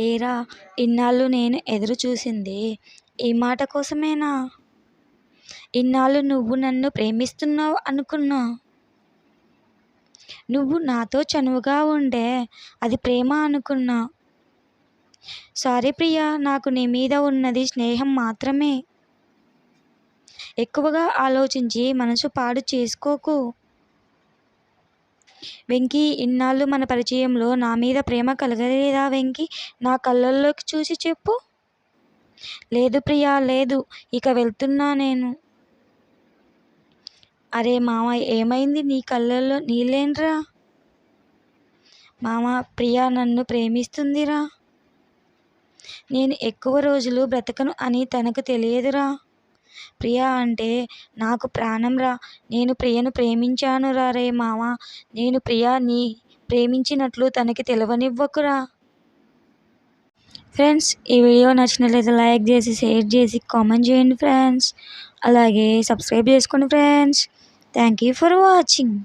ఏరా ఇన్నాళ్ళు నేను ఎదురు చూసింది. ఈ మాట కోసమేనా? ఇన్నాళ్ళు నువ్వు నన్ను ప్రేమిస్తున్నావు అనుకున్నా. నువ్వు నాతో చనువుగా ఉండే అది ప్రేమ అనుకున్నా. సారీ ప్రియా నాకు నీ మీద ఉన్నది స్నేహం మాత్రమే. ఎక్కువగా ఆలోచించి మనసు పాడు చేసుకోకు. వెంకీ ఇన్నాళ్ళు మన పరిచయంలో నా మీద ప్రేమ కలగలేదా వెంకీ? నా కళ్ళల్లోకి చూసి చెప్పు. లేదు ప్రియా లేదు. ఇక వెళ్తున్నా నేను. అరే మామ ఏమైంది? నీ కళ్ళల్లో నీళ్ళేంట్రా? మామ ప్రియా నన్ను ప్రేమిస్తుందిరా. నేను ఎక్కువ రోజులు బ్రతకను అని తనకు తెలియదురా. ప్రియా అంటే నాకు ప్రాణంరా నేను ప్రియను ప్రేమించాను రారే రే మామ. నేను ప్రియాని ప్రేమించినట్లు తనకి తెలవనివ్వకురా. ఫ్రెండ్స్ ఈ వీడియో నచ్చినట్లయితే లైక్ చేసి షేర్ చేసి కామెంట్ చేయండి ఫ్రెండ్స్. అలాగే సబ్స్క్రైబ్ చేసుకోండి friends. Thank you for watching.